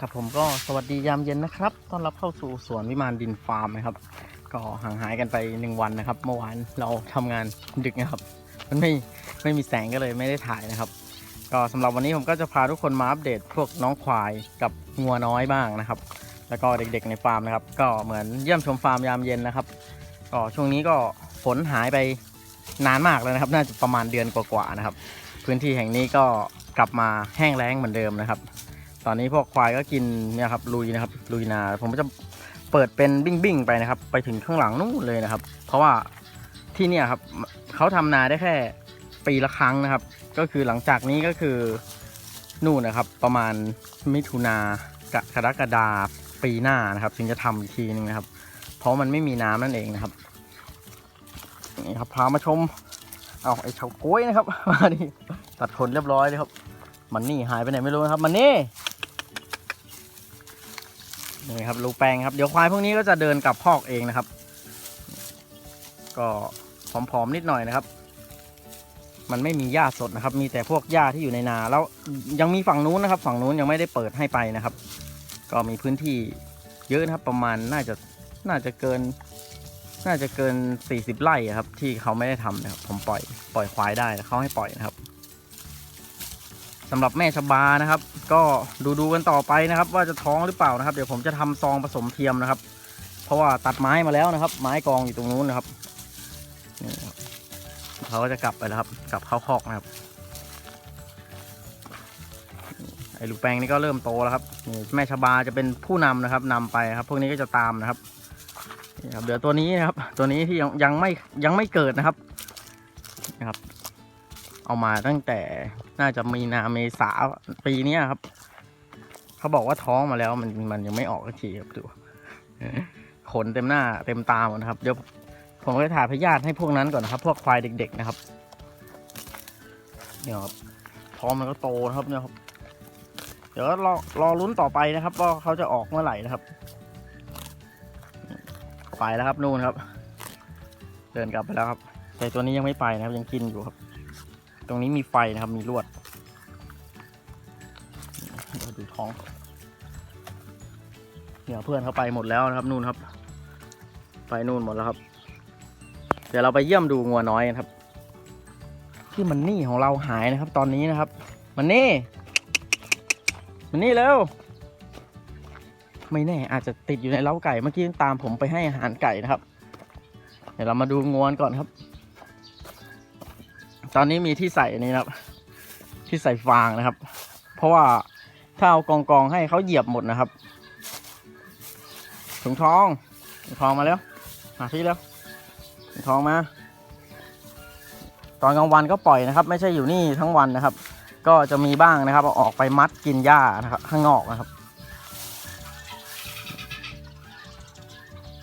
ครับผมก็สวัสดียามเย็นนะครับต้อนรับเข้าสู่สวนวิมานดินฟาร์มนะครับ ก็ห่างหายกันไปหนึ่งวันนะครับ เมื่อวานเราทำงานดึกนะครับ มันไม่ไม่มีแสงก็เลยไม่ได้ถ่ายนะครับ ก็สำหรับวันนี้ผมก็จะพาทุกคนมาอัปเดตพวกน้องควายกับงัวน้อยบ้างนะครับ แล้วก็เด็กๆในฟาร์มนะครับ ก็เหมือนเยี่ยมชมฟาร์มยามเย็นนะครับ ก็ช่วงนี้ก็ฝนหายไปนานมากแล้วนะครับ น่าจะประมาณเดือนกว่าๆนะครับ พื้นที่แห่งนี้ก็กลับมาแห้งแล้งเหมือนเดิมนะครับ ตอนนี้พวกควายก็กินเนี่ยครับลุยนะครับลุยนา ผมก็จะเปิดเป็นบิ้งบิ้งไปนะครับ ไปถึงข้างหลังนู่นเลยนะครับ เพราะว่าที่เนี่ยครับเขาทำนาได้แค่ปีละครั้งนะครับ ก็คือหลังจากนี้ก็คือนู่นนะครับ ประมาณมิถุนากกรกฎาปีหน้านะครับ ถึงจะทำอีกทีนึงนะครับ เพราะมันไม่มีน้ำนั่นเองนะครับนี่ครับพามาชมเอาไอ้เฉาก้วยนะครับมาดิตัดขนเรียบร้อยเลยครับ มันนี่หายไปไหนไม่รู้นะครับ มันนี่ นี่ครับรูแปลงครับเดี๋ยวควายพวกนี้ก็จะเดินกลับพอกเองนะครับ ก็ผอมๆนิดหน่อยนะครับ มันไม่มีหญ้าสดนะครับ มีแต่พวกหญ้าที่อยู่ในนา แล้วยังมีฝั่งนู้นนะครับ ฝั่งนู้นยังไม่ได้เปิดให้ไปนะครับ ก็มีพื้นที่เยอะนะครับ ประมาณน่าจะน่าจะเกิน น่าจะเกิน 40 ไร่ครับ ที่เขาไม่ได้ทำนะครับ ผมปล่อยปล่อยควายได้เขาให้ปล่อยนะครับ สำหรับแม่ชบานะครับ ก็ดูดูกันต่อไปนะครับ ว่าจะท้องหรือเปล่านะครับ เดี๋ยวผมจะทำซองผสมเทียมนะครับ เพราะว่าตัดไม้มาแล้วนะครับ ไม้กองอยู่ตรงนู้นนะครับนี่เขาก็จะกลับไปแล้วครับ กลับเข้าคอกนะครับไอ้ลูกแปงนี่ก็เริ่มโตแล้วครับแม่ชบาจะเป็นผู้นำนะครับนำไปครับ พวกนี้ก็จะตามนะครับครับเดี๋ยวตัวนี้นะครับ ตัวนี้ที่ยังยังไม่ยังไม่เกิดนะครับนะครับ เอามาตั้งแต่น่าจะมีนาเมษาปีนี้ครับ เขาบอกว่าท้องมาแล้วมันมันยังไม่ออกกทีครับดูขนเต็มหน้าเต็มตาหมดนะครับเดี๋ยวผมจะถ่ายพยาธิให้พวกนั้นก่อนนะครับ พวกควายเด็ก ๆ นะครับเนี่ยครับท้องมันก็โตนะครับเนี่ยครับ เดี๋ยวรอรอลุ้นต่อไปนะครับ ว่าเขาจะออกเมื่อไหร่นะครับ ไปแล้วครับนู่นครับ เดินกลับไปแล้วครับ แต่ตัวนี้ยังไม่ไปนะครับ ยังกินอยู่ครับ ตรงนี้มีไฟนะครับ มีลวดดูท้อง เนี่ยเพื่อนเขาไปหมดแล้วนะครับนู่นครับ ไปนู่นหมดแล้วครับ เดี๋ยวเราไปเยี่ยมดูงัวน้อยกันครับ ที่มันนี่ของเราหายนะครับ ตอนนี้นะครับ มันนี่ มันนี่เร็วไม่แน่อาจจะติดอยู่ในเล้าไก่เมื่อกี้ตามผมไปให้อาหารไก่นะครับ เดี๋ยวเรามาดูงวนก่อนครับ ตอนนี้มีที่ใส่อันนี้นะครับ ที่ใส่ฟางนะครับ เพราะว่าถ้าเอากองกองให้เขาเหยียบหมดนะครับถุงทองถุงทองมาแล้วมาที่แล้วถุงทองมา ตอนกลางวันก็ปล่อยนะครับ ไม่ใช่อยู่นี่ทั้งวันนะครับ ก็จะมีบ้างนะครับเอาออกไปมัดกินหญ้านะครับข้างนอกนะครับ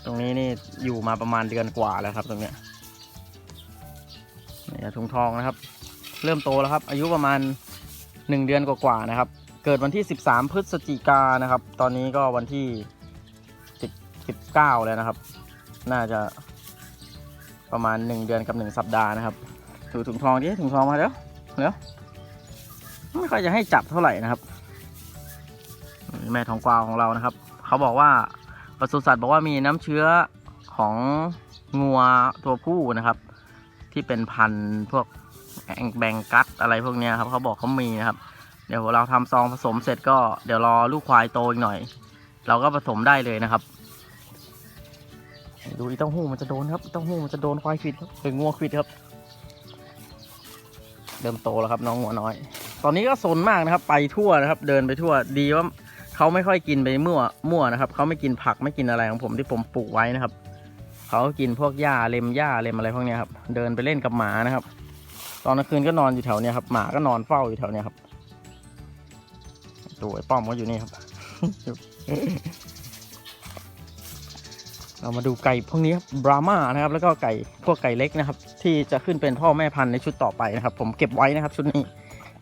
ตรงนี้นี่อยู่มาประมาณเดือนกว่าแล้วครับ ตรงเนี้ย นี่ถุงทองนะครับ เริ่มโตแล้วครับ อายุประมาณ 1 เดือนกว่าๆนะครับ เกิดวันที่ 13 พฤศจิกานะครับ ตอนนี้ก็วันที่10 19แล้วนะครับ น่าจะประมาณ 1 เดือนกับ 1 สัปดาห์นะครับดูถุงทองดิถุงทองมาแล้วเดี๋ยวไม่ค่อยจะให้จับเท่าไหร่นะครับ แม่ทองกวาวของเรานะครับ เขาบอกว่าปศุสัตว์บอกว่ามีน้ำเชื้อของงัวตัวผู้นะครับ ที่เป็นพันธุ์พวกแองแบงกัสอะไรพวกนี้ครับเขาบอกเขามีนะครับ เดี๋ยวเราทำซองผสมเสร็จก็เดี๋ยวรอลูกควายโตอีกหน่อย เราก็ผสมได้เลยนะครับ ดูอีเต้าหู้มันจะโดนครับเต้าหู้มันจะโดนควายควิดครับเป็นงัวควิดครับเริ่มโตแล้วครับน้องงัวน้อย ตอนนี้ก็ซนมากนะครับ ไปทั่วนะครับ เดินไปทั่วดีว่าเขาไม่ค่อยกินไปมั่วมั่วนะครับเขาไม่กินผักไม่กินอะไรของผมที่ผมปลูกไว้นะครับ เขากินพวกหญ้าเล็มหญ้าเล็มอะไรพวกนี้ครับ เดินไปเล่นกับหมานะครับ ตอนกลางคืนก็นอนอยู่แถวเนี้ยครับ หมาก็นอนเฝ้าอยู่แถวเนี้ยครับตัวไอ้ป้อมก็อยู่นี่ครับ เรามาดูไก่พวกนี้ครับบรามานะครับ แล้วก็ไก่พวกไก่เล็กนะครับ ที่จะขึ้นเป็นพ่อแม่พันธุ์ในชุดต่อไปนะครับ ผมเก็บไว้นะครับ ชุดนี้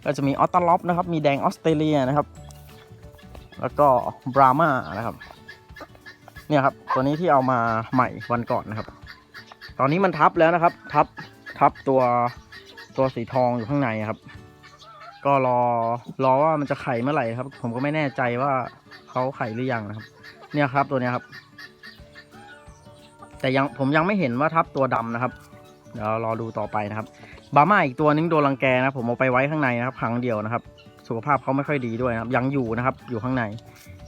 ก็จะมีออตตาล็อปนะครับ มีแดงออสเตรเลียนะครับ แล้วก็บรามานะครับ เนี่ยครับ ตัวนี้ที่เอามาใหม่วันก่อนนะครับ ตอนนี้มันทับแล้วนะครับ ทับทับตัวตัวสีทองอยู่ข้างในครับ ก็รอรอว่ามันจะไข่เมื่อไหร่ครับ ผมก็ไม่แน่ใจว่าเขาไข่หรือยังนะครับ เนี่ยครับตัวเนี้ยครับ แต่ยังผมยังไม่เห็นว่าทับตัวดำนะครับเดี๋ยวรอดูต่อไปนะครับ บาม่าอีกตัวนึงโดนรังแกนะครับผมเอาไปไว้ข้างในนะครับครั้งเดียวนะครับ สุขภาพเขาไม่ค่อยดีด้วยนะครับ ยังอยู่นะครับ อยู่ข้างใน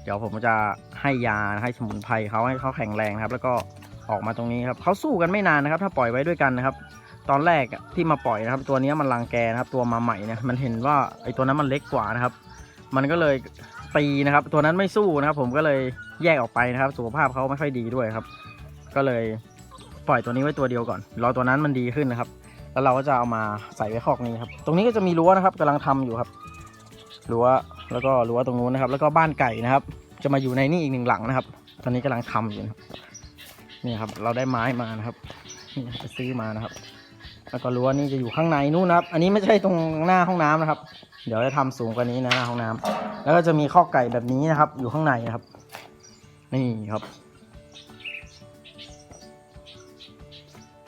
เดี๋ยวผมจะ ให้ยาให้สมุนไพรเขาให้เขาแข็งแรงนะครับ แล้วก็ออกมาตรงนี้ครับเขาสู้กันไม่นานนะครับ ถ้าปล่อยไว้ด้วยกันนะครับ ตอนแรกที่มาปล่อยนะครับ ตัวนี้มันรังแกนะครับ ตัวมาใหม่เนี่ยมันเห็นว่าไอ้ตัวนั้นมันเล็กกว่านะครับ มันก็เลยตีนะครับ ตัวนั้นไม่สู้นะครับ ผมก็เลยแยกออกไปนะครับ สุขภาพเขาไม่ค่อยดีด้วยครับ ก็เลยปล่อยตัวนี้ไว้ตัวเดียวก่อนรอตัวนั้นมันดีขึ้นนะครับ แล้วเราก็จะเอามาใส่ไว้คอกนี้ครับ ตรงนี้ก็จะมีรั้วนะครับกำลังทำอยู่ครับรั้วแล้วก็รั้วตรงนู้นนะครับ แล้วก็บ้านไก่นะครับ จะมาอยู่ในนี่อีกหนึ่งหลังนะครับ ตอนนี้กำลังทำอยู่นะนี่ครับ เราได้ไม้มานะครับนี่ไปซื้อมานะครับ แล้วก็รั้วนี่จะอยู่ข้างในนู่นนะครับ อันนี้ไม่ใช่ตรงหน้าห้องน้ำนะครับ เดี๋ยวจะทำสูงกว่านี้นะหน้าห้องน้ำแล้วก็จะมีข้อไก่แบบนี้นะครับ อยู่ข้างในนะครับ นี่ครับ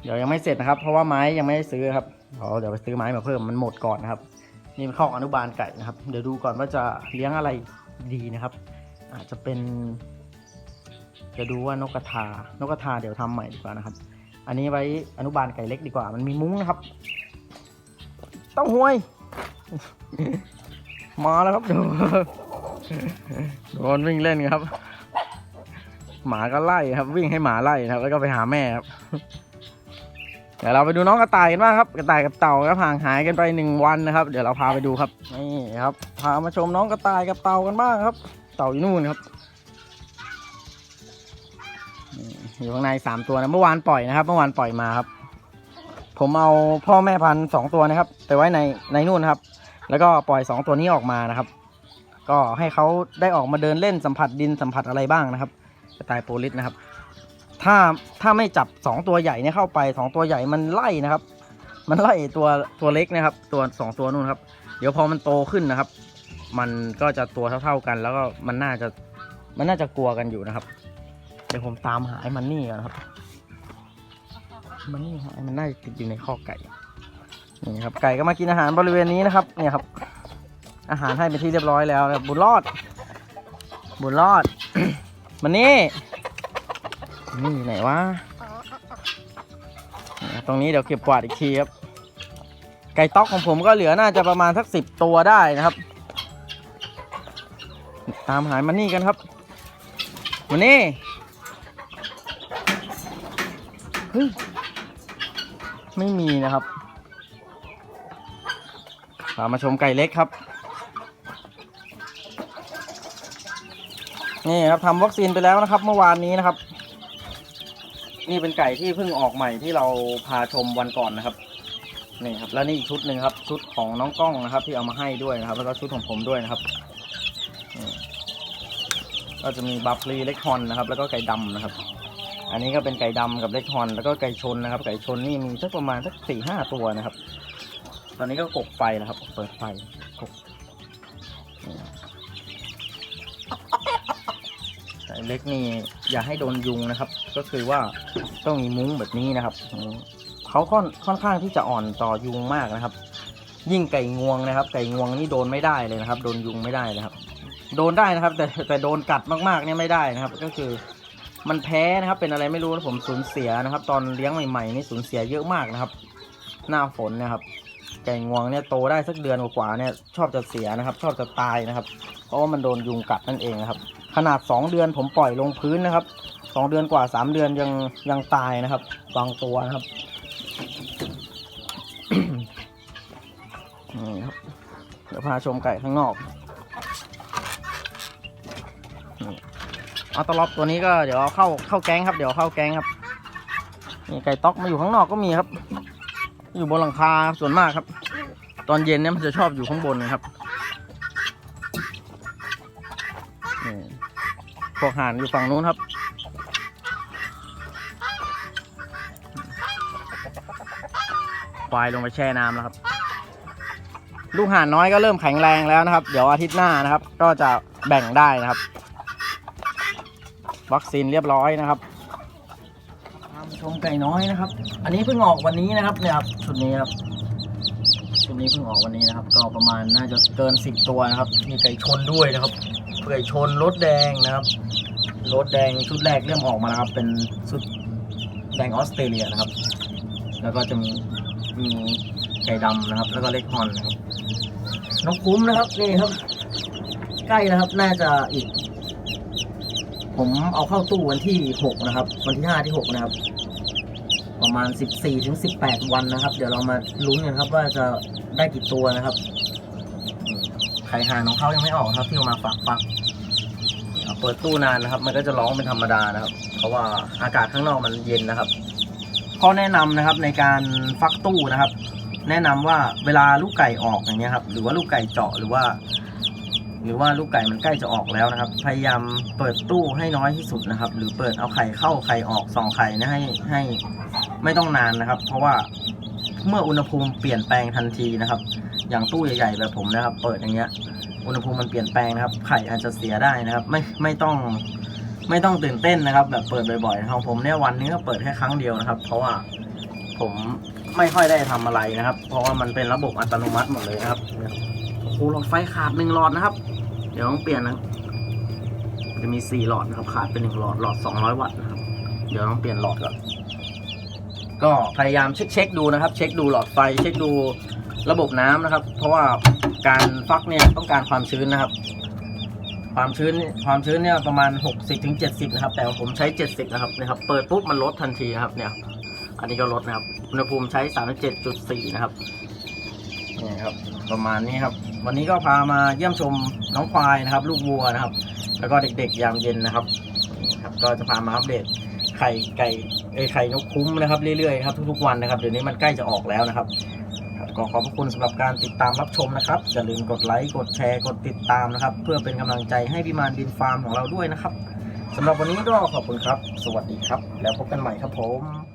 เดี๋ยวยังไม่เสร็จนะครับ เพราะว่าไม้ยังไม่ได้ซื้อครับเดี๋ยวไปซื้อไม้มาเพิ่มมันหมดก่อนนะครับ นี่เป็นข้ออนุบาลไก่นะครับ เดี๋ยวดูก่อนว่าจะเลี้ยงอะไรดีนะครับ อาจจะเป็น จะดูว่านกกระทานกกระทาเดี๋ยวทำใหม่ดีกว่านะครับ อันนี้ไว้อนุบาลไก่เล็กดีกว่า มันมีมุ้งนะครับ เต้าหวย มาแล้วครับดูโดนวิ่งเล่นครับ หมาก็ไล่ครับ วิ่งให้หมาไล่นะครับ แล้วก็ไปหาแม่ครับเดี๋ยวเราไปดูน้องกระต่ายกันบ้างครับกระต่ายกับเต่าครับห่างหายกันไปหนึ่งวันนะครับ เดี๋ยวเราพาไปดูครับนี่ครับ พามาชมน้องกระต่ายกับเต่ากันบ้างครับ เต่าอยู่นู่นครับอยู่ข้างในสามตัวนะเมื่อวานปล่อยนะครับ เมื่อวานปล่อยมาครับ ผมเอาพ่อแม่พันธุ์สองตัวนะครับ ไปไว้ในในนู่นครับ แล้วก็ปล่อยสองตัวนี้ออกมานะครับ ก็ให้เขาได้ออกมาเดินเล่นสัมผัสดินสัมผัสอะไรบ้างนะครับกระต่ายโปลิสนะครับ ถ้าถ้าไม่จับสองตัวใหญ่เนี่ยเข้าไปสองตัวใหญ่มันไล่นะครับ มันไล่ตัวตัวเล็กนะครับ ตัวสองตัวนู่นครับ เดี๋ยวพอมันโตขึ้นนะครับ มันก็จะตัวเท่าๆกัน แล้วก็มันน่าจะมันน่าจะกลัวกันอยู่นะครับ เดี๋ยวผมตามหาไอ้มันนี่ก่อนครับ มันนี่ฮะมันน่าจะติดอยู่ในข้อไก่นี่ครับไก่ก็มากินอาหารบริเวณนี้นะครับ เนี่ยครับ อาหารให้เป็นที่เรียบร้อยแล้วนะครับบุญรอด บุญรอด มันนี่นี่ไหนวะตรงนี้เดี๋ยวเก็บกวาดอีกทีครับไก่ต๊อกของผมก็เหลือน่าจะประมาณสักสิบตัวได้นะครับ ตามหายมันนี่กันครับมันนี่เฮ้ยไม่มีนะครับพามาชมไก่เล็กครับ นี่ครับทำวัคซีนไปแล้วนะครับ เมื่อวานนี้นะครับ นี่เป็นไก่ที่เพิ่งออกใหม่ที่เราพาชมวันก่อนนะครับนี่ครับแล้วนี่อีกชุดหนึ่งครับ ชุดของน้องกล้องนะครับ ที่เอามาให้ด้วยนะครับ แล้วก็ชุดของผมด้วยนะครับ ก็จะมีบัฟลีเล็กฮอนนะครับ แล้วก็ไก่ดำนะครับ อันนี้ก็เป็นไก่ดำกับเล็กฮอน แล้วก็ไก่ชนนะครับ ไก่ชนนี่มีสักประมาณสักสี่ห้าตัวนะครับ ตอนนี้ก็กกไฟนะครับ เปิดไฟกกนี่ครับไก่เล็กนี่อย่าให้โดนยุงนะครับ ก็คือว่าต้องมีมุ้งแบบนี้นะครับเขาค่อนค่อนข้างที่จะอ่อนต่อยุงมากนะครับ ยิ่งไก่งวงนะครับ ไก่งวงนี่โดนไม่ได้เลยนะครับ โดนยุงไม่ได้นะครับ โดนได้นะครับ แต่แต่โดนกัดมากๆเนี่ยไม่ได้นะครับ ก็คือมันแพ้นะครับ เป็นอะไรไม่รู้นะผมสูญเสียนะครับ ตอนเลี้ยงใหม่ๆนี่สูญเสียเยอะมากนะครับ หน้าฝนนะครับ ไก่งวงเนี่ยโตได้สักเดือนกว่าๆเนี่ยชอบจะเสียนะครับ ชอบจะตายนะครับ เพราะว่ามันโดนยุงกัดนั่นเองนะครับ ขนาด 2 เดือนผมปล่อยลงพื้นนะครับ 2 เดือนกว่า 3 เดือนยังยังตายนะครับบางตัวนะครับนี่ครับเดี๋ยวพาชมไก่ข้างนอก นี่เอาตลอบตัวนี้ก็เดี๋ยวเอาเข้าเข้าแก๊งครับ เดี๋ยวเข้าแก๊งครับนี่ไก่ต๊อกมาอยู่ข้างนอกก็มีครับ อยู่บนหลังคาส่วนมากครับ ตอนเย็นเนี่ยมันจะชอบอยู่ข้างบนนะครับนี่พวกห่านอยู่ฝั่งนู้นครับควายลงไปแช่น้ำแล้วครับ ลูกห่านน้อยก็เริ่มแข็งแรงแล้วนะครับ เดี๋ยวอาทิตย์หน้านะครับ ก็จะแบ่งได้นะครับ วัคซีนเรียบร้อยนะครับชมไก่น้อยนะครับ อันนี้เพิ่งออกวันนี้นะครับเนี่ยครับชุดนี้ครับชุดนี้เพิ่งออกวันนี้นะครับ ก็ประมาณน่าจะเกินสิบตัวนะครับ มีไก่ชนด้วยนะครับไก่ชนรถแดงนะครับรถแดงชุดแรกเริ่มออกมาแล้วครับ เป็นชุดแดงออสเตรเลียนะครับ แล้วก็จะมีมีไก่ดำนะครับ แล้วก็เล็กฮอนนะครับน้องคุ้มนะครับนี่ครับ ใกล้นะครับ น่าจะอีก ผมเอาเข้าตู้วันที่หกนะครับ วันที่ห้าที่หกนะครับ ประมาณสิบสี่ถึงสิบแปดวันนะครับ เดี๋ยวเรามาลุ้นกันครับ ว่าจะได้กี่ตัวนะครับไข่ห่านของเขายังไม่ออกครับที่เอามาฝากฟักเอาเปิดตู้นานนะครับ มันก็จะร้องเป็นธรรมดานะครับ เพราะว่าอากาศข้างนอกมันเย็นนะครับข้อแนะนำนะครับในการฟักตู้นะครับ แนะนำว่าเวลาลูกไก่ออกอย่างเงี้ยครับ หรือว่าลูกไก่เจาะหรือว่า หรือว่าลูกไก่มันใกล้จะออกแล้วนะครับ พยายามเปิดตู้ให้น้อยที่สุดนะครับ หรือเปิดเอาไข่เข้าไข่ออกสองไข่นะให้ให้ไม่ต้องนานนะครับ เพราะว่าเมื่ออุณหภูมิเปลี่ยนแปลงทันทีนะครับ อย่างตู้ใหญ่ๆแบบผมนะครับ เปิดอย่างเงี้ย อุณหภูมิมันเปลี่ยนแปลงนะครับ ไข่อาจจะเสียได้นะครับ ไม่ไม่ต้องไม่ต้องตื่นเต้นนะครับ แบบเปิดบ่อยๆของผมเนี่ยวันนึงก็เปิดแค่ครั้งเดียวนะครับ เพราะว่าผมไม่ค่อยได้ทำอะไรนะครับ เพราะว่ามันเป็นระบบอัตโนมัติหมดเลยนะครับ อ้โหหลอดไฟขาดหนึ่งหลอดนะครับ เดี๋ยวต้องเปลี่ยนนะจะมีสี่หลอดนะครับขาดเป็นหนึ่งหลอดหลอดสองร้อยวัตต์นะครับ เดี๋ยวต้องเปลี่ยนหลอดก่อนก็พยายามเช็คเช็คดูนะครับ เช็คดูหลอดไฟเช็คดูระบบน้ำนะครับ เพราะว่าการฟักเนี่ยต้องการความชื้นนะครับ ความชื้นความชื้นเนี่ยประมาณ 60ถึง70 นะครับ แต่ผมใช้ 70 นะครับนะครับ เปิดปุ๊บมันลดทันทีนะครับเนี่ยอันนี้ก็ลดนะครับ อุณหภูมิใช้ 37.4 นะครับ นี่ครับ ประมาณนี้ครับ วันนี้ก็พามาเยี่ยมชมน้องควายนะครับ ลูกวัวนะครับ แล้วก็เด็กๆยามเย็นนะครับครับ ก็จะพามาอัปเดตไข่ไก่เอไข่นกคุ้มนะครับเรื่อยๆครับทุกๆวันนะครับเดี๋ยวนี้มันใกล้จะออกแล้วนะครับก็ขอบพระคุณสำหรับการติดตามรับชมนะครับอย่าลืมกดไลค์กดแชร์กดติดตามนะครับ เพื่อเป็นกำลังใจให้พิมานดินฟาร์มของเราด้วยนะครับสำหรับวันนี้ก็ขอบคุณครับ สวัสดีครับ แล้วพบกันใหม่ครับผม